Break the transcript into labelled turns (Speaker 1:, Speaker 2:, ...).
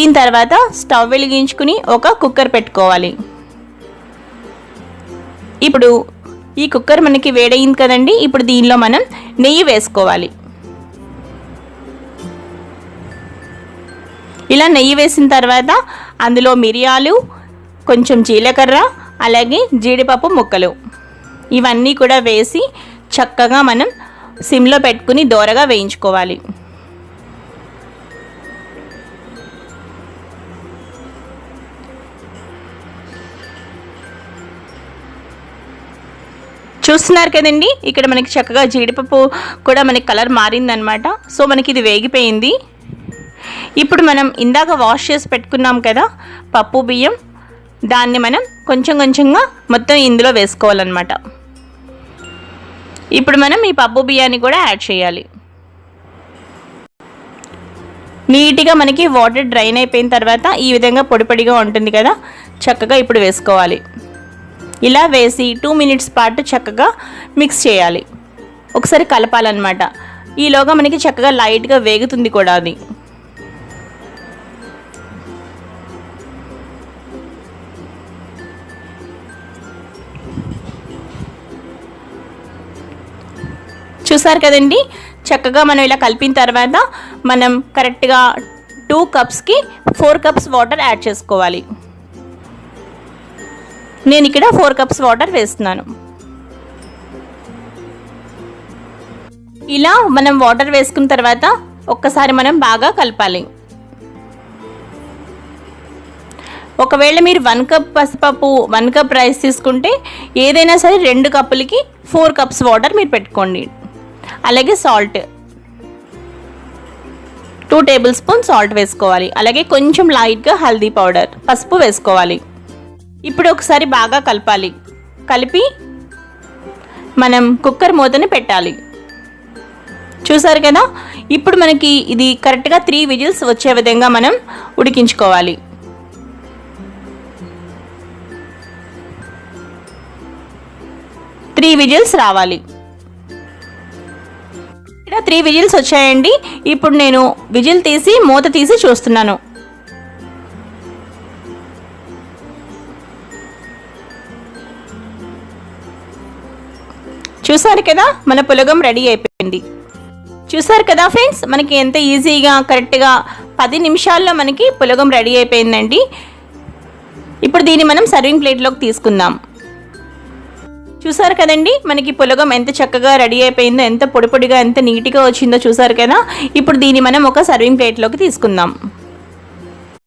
Speaker 1: దీని తర్వాత స్టవ్ వెలిగించుకుని ఒక కుక్కర్ పెట్టుకోవాలి. ఇప్పుడు ఈ కుక్కర్ మనకి వేడయింది కదండి ఇప్పుడు దీనిలో మనం నెయ్యి వేసుకోవాలి. ఇలా నెయ్యి వేసిన తర్వాత అందులో మిరియాలు కొంచెం జీలకర్ర అలాగే జీడిపప్పు ముక్కలు. ఇవన్నీ కూడా వేసి చక్కగా మనం సిమ్లో పెట్టుకుని దోరగా వేయించుకోవాలి. చూస్తున్నారు కదండి ఇక్కడ మనకి చక్కగా జీడిపప్పు కూడా మనకి కలర్ మారిందనమాట సో మనకి ఇది వేగిపోయింది. ఇప్పుడు మనం ఇందాక వాష్ చేసి పెట్టుకున్నాం కదా పప్పు బియ్యం. దాన్ని మనం కొంచెం కొంచెంగా మొత్తం ఇందులో వేసుకోవాలన్నమాట. ఇప్పుడు మనం ఈ పప్పు బియ్యాన్ని కూడా యాడ్ చేయాలి. నీట్గా మనకి వాటర్ డ్రైన్ అయిపోయిన తర్వాత ఈ విధంగా పొడి పొడిగా ఉంటుంది కదా చక్కగా ఇప్పుడు వేసుకోవాలి. ఇలా వేసి టూ మినిట్స్ పాటు చక్కగా మిక్స్ చేయాలి. ఒకసారి కలపాలన్నమాట. ఈలోగా మనకి చక్కగా లైట్గా వేగుతుంది కూడా అది. చూసారు కదండి? చక్కగా మనం ఇలా కలిపిన తర్వాత మనం కరెక్ట్గా టూ కప్స్కి ఫోర్ కప్స్ వాటర్ యాడ్ చేసుకోవాలి. నేను ఇక్కడ ఫోర్ కప్స్ వాటర్ వేస్తున్నాను. ఇలా మనం వాటర్ వేసుకున్న తర్వాత ఒక్కసారి మనం బాగా కలపాలి. ఒకవేళ మీరు వన్ కప్ పసుపప్పు వన్ కప్ రైస్ తీసుకుంటే ఏదైనా సరే రెండు కప్పులకి ఫోర్ కప్స్ వాటర్ మీరు పెట్టుకోండి. అలాగే salt. Two tablespoon salt వేసుకోవాలి. అలాగే కొంచెం లైట్గా హల్దీ పౌడర్ పసుపు వేసుకోవాలి. ఇప్పుడు ఒకసారి బాగా కలపాలి. కలిపి మనం కుక్కర్ మూతని పెట్టాలి. చూసారు కదా? ఇప్పుడు మనకి ఇది కరెక్ట్గా త్రీ విజిల్స్ వచ్చే విధంగా మనం ఉడికించుకోవాలి. త్రీ విజిల్స్ రావాలి. ఇక్కడ త్రీ విజిల్స్ వచ్చాయండి. ఇప్పుడు నేను విజిల్ తీసి మూత తీసి చూస్తున్నాను. చూసారు కదా మన పులగం రెడీ అయిపోయింది. చూసారు కదా ఫ్రెండ్స్ మనకి ఎంత ఈజీగా కరెక్ట్గా పది నిమిషాల్లో మనకి పులగం రెడీ అయిపోయిందండి. ఇప్పుడు దీన్ని మనం సర్వింగ్ ప్లేట్లోకి తీసుకుందాం. చూసారు కదండి మనకి పులగం ఎంత చక్కగా రెడీ అయిపోయిందో ఎంత పొడి పొడిగా ఎంత నీట్గా వచ్చిందో చూసారు కదా. ఇప్పుడు దీన్ని మనం ఒక సర్వింగ్ ప్లేట్లోకి తీసుకుందాం.